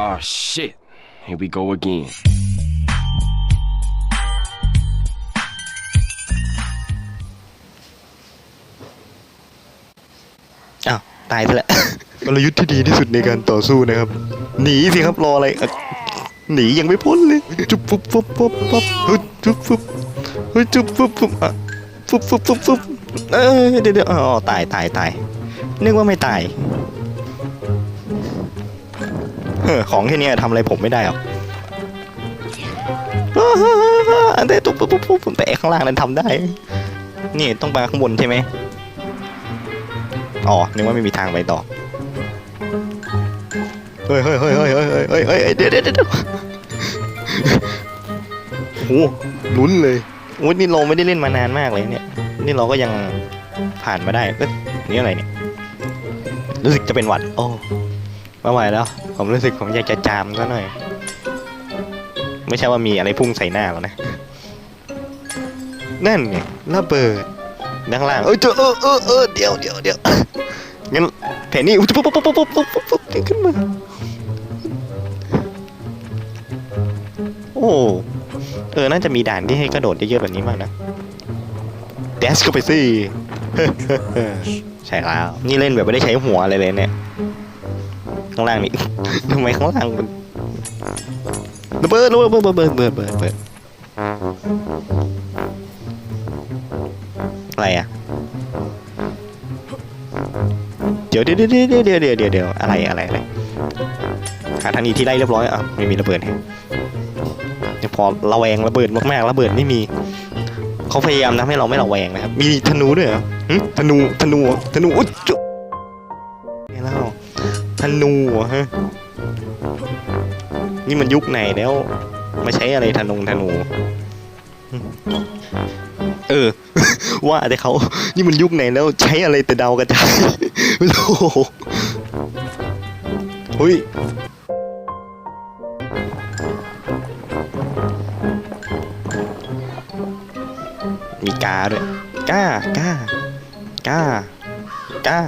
Oh shit. Here we go again. อ้าวตายซะแล้ว กลยุทธ์ที่ดีที่สุดในการต่อสู้นะครับ หนีสิครับรออะไรอะหนียังไม่พ้นเลย จุ๊บปุ๊บปุ๊บปุ๊บปุ๊บเฮ้ยจุ๊บปุ๊บเฮ้ยจุ๊บปุ๊บปุ๊บอะปุ๊บปุ๊บปุ๊บปุ๊บเอ้ยเดี๋ยวเดี๋ยวอ๋อตายตายตายนึกว่าไม่ตาย ของแค่นี้ทำอะไรผมไม่ได้หรอกแต่ตุ๊บปุ๊บปุ๊บผมไปข้างล่างนั้นทำได้ นี่ต้องไปข้างบนใช่ไหมอ๋อ นึกว่าไม่มีทางไปต่อ เฮ้ยเฮ้ยเฮ้ยเฮ้ยเฮ้ยเฮ้ยเฮ้ยเดี๋ยวเดี๋ยวเดี๋ยวโอ้ลุ้นเลยโอ้ยนี่เราไม่ได้เล่นมานานมากเลยเนี่ย นี่เราก็ยังผ่านมาได้เอ๊ะนี่อะไรเนี่ย รู้สึกจะเป็นหวัด โอ้ ไม่ไหวแล้ว ผมรู้สึกผมอยากจะจามซะหน่อย ไม่ใช่ว่ามีอะไรพุ่งใส่หน้าหรอกนะ นั่นไงระเบิดด้านล่าง เอ้ยเจอเออเออเออเดี๋ยวเดี๋ยวเดี๋ยวงั้นแผนนี้อุ๊บปุ๊บปุ๊บปุ๊บปุ๊บปุ๊บปุ๊บขึ้นมา โอ้ เออ น่าจะมีด่านที่ให้กระโดดเยอะๆแบบนี้มากนะเดสก็ไปสิใช่แล้ว นี่เล่นแบบไม่ได้ใช้หัวอะไรเลยเนี่ย ข้างล่างนี่ ทำไมข้างล่างมันระเบิดระเบิดระเบิดระเบิดระเบิดระเบิดอะไรอะ เดี๋ยวเดี๋ยวเดี๋ยวเดี๋ยวเดี๋ยวเดี๋ยวเดี๋ยวอะไรอะไรอะไรหาทางหนี้ที่ไล่เรียบร้อยอะไม่มีระเบิดให้เดี๋ยพอระแวงระเบิดมากๆระเบิดไม่มีเขาพยายามทำให้เราไม่ระแวงนะครับ มีธนูด้วยเหรอธนูธนูธนูอุ๊ยจุ ธนูเหรอฮะ นี่มันยุคไหนแล้ว มาใช้อะไรธนงธนู เออ ว่าแต่เขานี่มันยุคไหนแล้ว ใช้อะไรแต่เดากระจายโอ้โหเฮ้ยมีกาด้วยกากากากา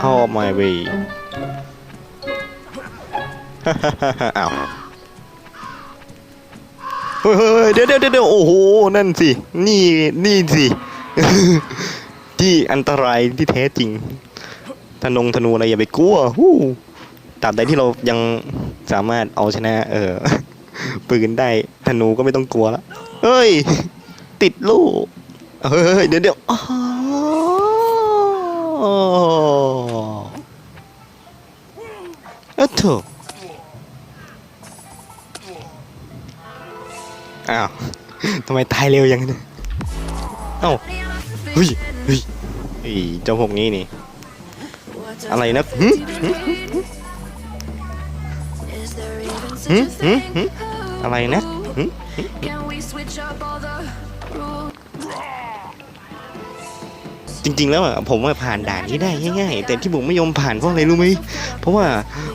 เอา my way อ้าวเฮ้ยเดี๋ยวเดี๋ยวเดี๋ยวโอ้โห นั่นสิ นี่ นี่สิ ที่อันตรายที่แท้จริง ธนงธนูอะไรอย่าไปกลัวฮู้ตราบใดที่เรายังสามารถเอาชนะ เออ ปืนได้ ธนูก็ไม่ต้องกลัวละเฮ้ย ติดลูกเฮ้ยเฮ้ยเดี๋ยวเดี๋ยว อ๋อเออเถอะอ้าวทำไมตายเร็วยังเนี่ยเอ้าเฮ้ยเฮ้ยไอ้เจ้าพวกนี้นี่ อะไรนะหึหึหึหึหึอะไรนะหึจ ริง ๆ แล้วอะผมว่าผ่านด่านนี้ได้ง่ายๆ แต่ที่ผมไม่ยอมผ่านเพราะอะไรรู้ไหมเพราะว่า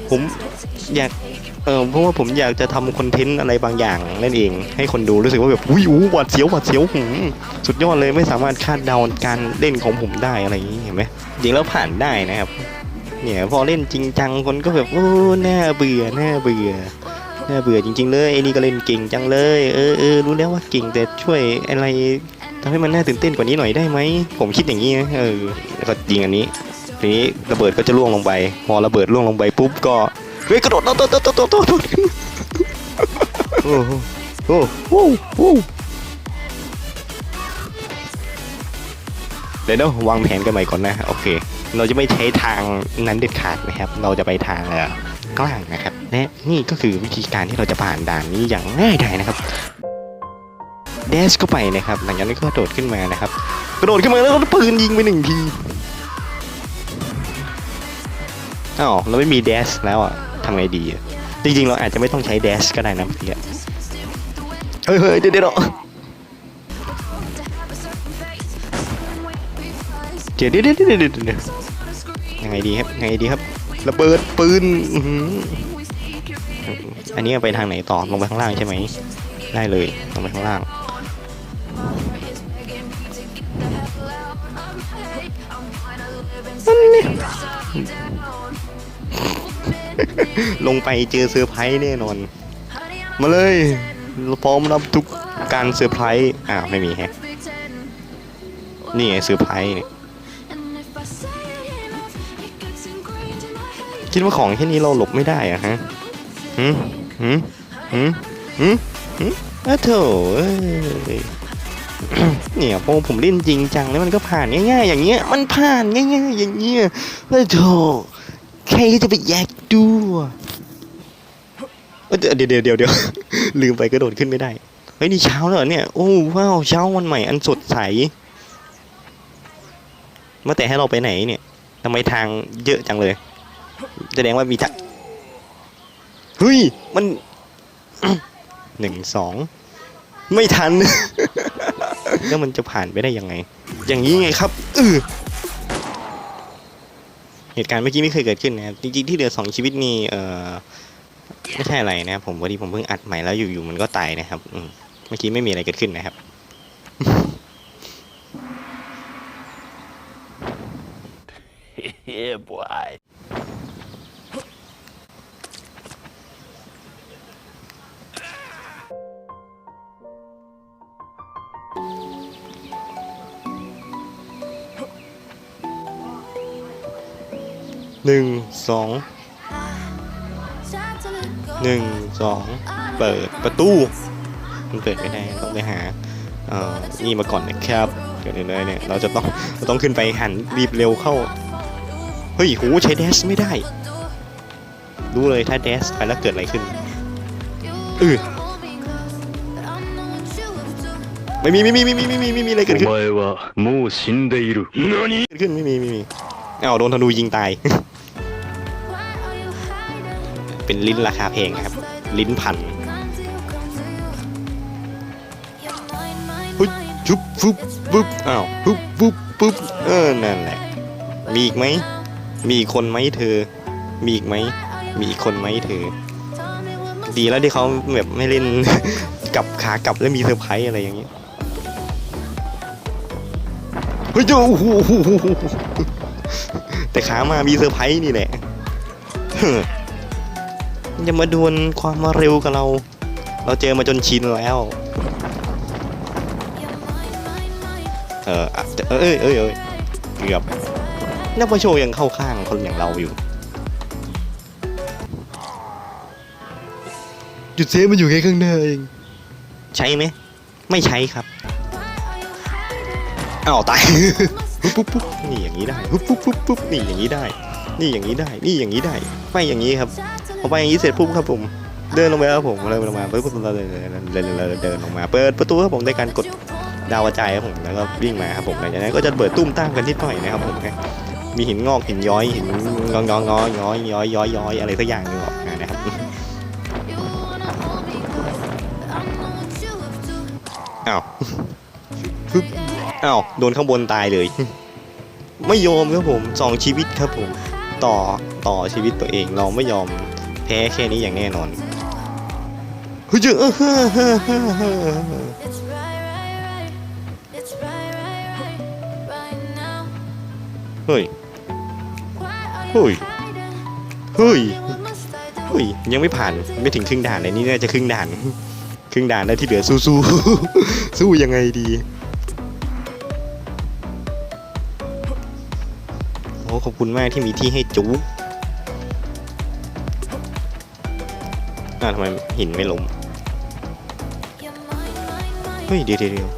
ผมอยากเออเพราะว่าผมอยากจะทำคอนเทนต์อะไรบางอย่างนั่นเอง ให้คนดูรู้สึกว่าแบบอุ้ยอู้หวาดเสียวหวาดเสียวหืมสุดยอดเลยไม่สามารถคาดเดาการเล่นของผมได้อะไรอย่างนี้เห็นไหมจริงแล้วผ่านได้นะครับ เนี่ยพอเล่นจริงจังคนก็แบบโอ้หน่าเบื่อหน่าเบื่อน่าเบื่อจริงๆเลยไอ้นี่ก็เล่นเก่งจังเลย เออเออรู้แล้วว่าเก่งแต่ช่วยอะไร ทำให้มันน่าตื่นเต้นกว่านี้หน่อยได้ไหม ผมคิดอย่างนี้นะเออแล้วก็ยิงอันนี้ ทีนี้ระเบิดก็จะล่วงลงไป พอระเบิดล่วงลงไปปุ๊บก็เฮ้ยกระโดดโดดโดดโดดโดดโดดโดดโอ้โหโอ้โหโอ้โหเดี๋ยวเราวางแผนกันใหม่ก่อนนะโอเค เราจะไม่ใช้ทางนั้นเด็ดขาดนะครับ เราจะไปทางกลางนะครับและนี่ก็คือวิธีการที่เราจะผ่านด่านนี้อย่างง่ายดายนะครับ เดชเข้าไปนะครับ หลังจากนั้นก็โดดขึ้นมานะครับ กระโดดขึ้นมาแล้วก็ปืนยิงไปหนึ่งทีอ้าวเราไม่มีเดชแล้วอะทำไงดี จริงๆ เราอาจจะไม่ต้องใช้เดชก็ได้นะเพื่อนเฮ้ยเฮ้ยเดี๋ดี๋ยเดี๋ยวเดี๋ยวเดี๋ยวเดี๋ยวยังไงดีครับยังไงดีครับระเบิดปืนอันนี้ไปทางไหนต่อลงไปข้างล่างใช่ไหมได้เลยลงไปข้างล่าง ลงไปเจอเซอร์ไพรส์แน่นอน มาเลยพร้อมรับทุกการเซอร์ไพรส์อ้าวไม่มีแฮะนี่ไงเซอร์ไพรส์เนี่ยคิดว่าของแค่นี้เราหลบไม่ได้อะฮะหืมหืมหืมหืมหืมอ้าวโถ เนี่ยพอผมเล่นจริงจังแล้วมันก็ผ่านง่ายๆ อย่างเงี้ย มันผ่านง่ายๆ อย่างเงี้ยอ้วโถใครก็จะไปแยกดูเดี๋ยวเดี๋ยวเดี๋ยวเดี๋ยวลืมไปกระโดดขึ้นไม่ได้ เฮ้ยนี่เช้าแล้วเหรอเนี่ย โอ้ว้าวเช้าวันใหม่อันสดใสเมื่อแต่ให้เราไปไหนเนี่ยทำไมทางเยอะจังเลยแสดงว่ามีทางเฮ้ย มันหนึ่งสองไม่ทัน แล้วมันจะผ่านไปได้ยังไง อย่างนี้ไงครับเออเหตุการณ์เมื่อกี้ไม่เคยเกิดขึ้นนะครับจริงๆที่เหลือสองชีวิตนี่เออไม่ใช่อะไรนะครับผมพอดีผมเพิ่งอัดใหม่แล้วอยู่ๆมันก็ตายนะครับอืมเมื่อกี้ไม่มีอะไรเกิดขึ้นนะครับ yeah, boy. หนึ่งสองหนึ่งสองเปิดประตูมันเปิดไม่ได้ต้องไปหาเอ่อนี่มาก่อนนะครับเดี๋ยวเลยเนี่ยเราจะต้องเราต้องขึ้นไปหันรีบเร็วเข้าเฮ้ยหูใช้เดสไม่ได้ รู้เลยถ้าเดสไปแล้วเกิดอะไรขึ้นออไม่มีไม่มีไม่มีไม่มีไม่มีอะไรเกิดขึ้นโอ้ยว่ามูชินเดรุเกิดขึ้นไม่มีไม่มีอ้าโดนธนูยิงตาย เป็นลิ้นราคาแพงนะครับ ลิ้นพันปุ๊บชุบฟุบปุ๊บอ้าวปุ๊บปุ๊บปุ๊บเออนั่นแหละ มีอีกไหม มีอีกคนไหมเธอ มีอีกไหม มีอีกคนไหมเธอ ดีแล้วที่เขาแบบไม่เล่นกับขากลับแล้วมีเซอร์ไพรส์อะไรอย่างนี้เฮ้ยเจ้าโอ้โหแต่ขามามีเซอร์ไพรส์นี่แหละ จะมาดวลความมาเร็วกับเรา เราเจอมาจนชินแล้ว เอออะเอ้ยเอ้ยเอ้ยเกือบนักประโชว์ยังเข้าข้างคนอย่างเราอยู่ จุดเซฟมันอยู่แค่ข้างหน้าเอง ใช้ไหม ไม่ใช้ครับอ้าวตายปุ๊บปุ๊บปุ๊บนี่อย่างนี้ได้ปุ๊บปุ๊บปุ๊บปุ๊บนี่อย่างนี้ได้ นี่อย่างนี้ได้ นี่อย่างนี้ได้ไปอย่างนี้ครับ พอไปอย่างนี้เสร็จปุ๊บครับผม เดินลงไปครับผมเดินลงมาปุ๊บปุ๊บเดินเดินเดินเดินเดินลงมา เปิดประตูครับผมในการกดดาวกระจายครับผมแล้วก็วิ่งมาครับผมหลังจากนั้นก็จะเปิดตุ้มตามกันนิดหน่อยนะครับผมมีหินงอกหินย้อยหินงองงอย้อยย้อยย้อยย้อยอะไรสักอย่างหนึงออกมานะครับอ้าวอ้าวโดนข้างบนตายเลย ไม่ยอมครับผมสองชีวิตครับผม ต่อต่อชีวิตตัวเองเราไม่ยอม แพ้แค่นี้อย่างแน่นอนเฮ้ยเจ้าเออเฮ้อเฮ้อเฮ้อเฮ้อ It's right, right, right. It's right, right, right. Right now. เฮ้ย Why are you Ui. hiding? เฮ้ย What must I do? เฮ้ย ยังไม่ผ่านไม่ถึงครึ่งด่านเลยนี่น่าจะครึ่งด่าน ครึ่งด่านแล้วที่เหลือสู้สู้สู้ยังไงดีโอ้ขอบคุณมากที่มีที่ให้จุ๊บ อ่าวทำไมหินไม่ล้มเฮ้ยเดี๋ยวเดี๋ยว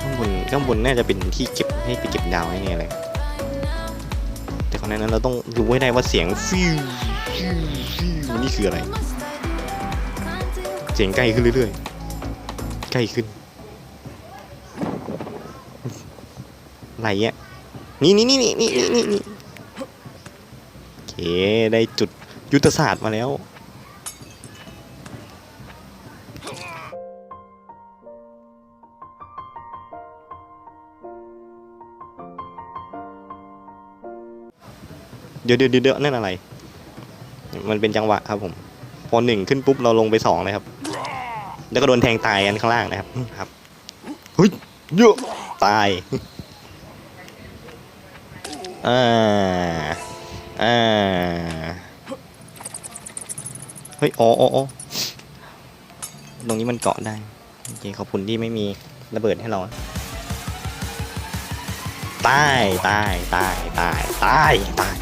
ข้างบนข้างบนน่าจะเป็นที่เก็บให้ไปเก็บดาวให้เนี่ยอะไรแต่คนนั้นเราต้องรู้ให้ได้ว่าเสียงฟิวฟิวฟิวนี่คืออะไร เสียงใกล้ขึ้นเรื่อยๆใกล้ขึ้นอะไหลอะนี่นี่นี่นี่นี่นี่นี่โอเคได้จุดยุทธศาสตร์มาแล้ว เดี๋ยวเดี๋ยวเดี๋ยวนั่นอะไร มันเป็นจังหวะครับผม พอหนึ่งขึ้นปุ๊บเราลงไปสองเลยครับ แล้วก็โดนแทงตายกันข้างล่างนะครับ ครับ เฮ้ยเยอะตาย อ่า อ่า เฮ้ย อ๋ออ๋ออ๋อ ตรงนี้มันเกาะได้โอเคขอบคุณที่ไม่มีระเบิดให้เราตายตายตายตายตายตาย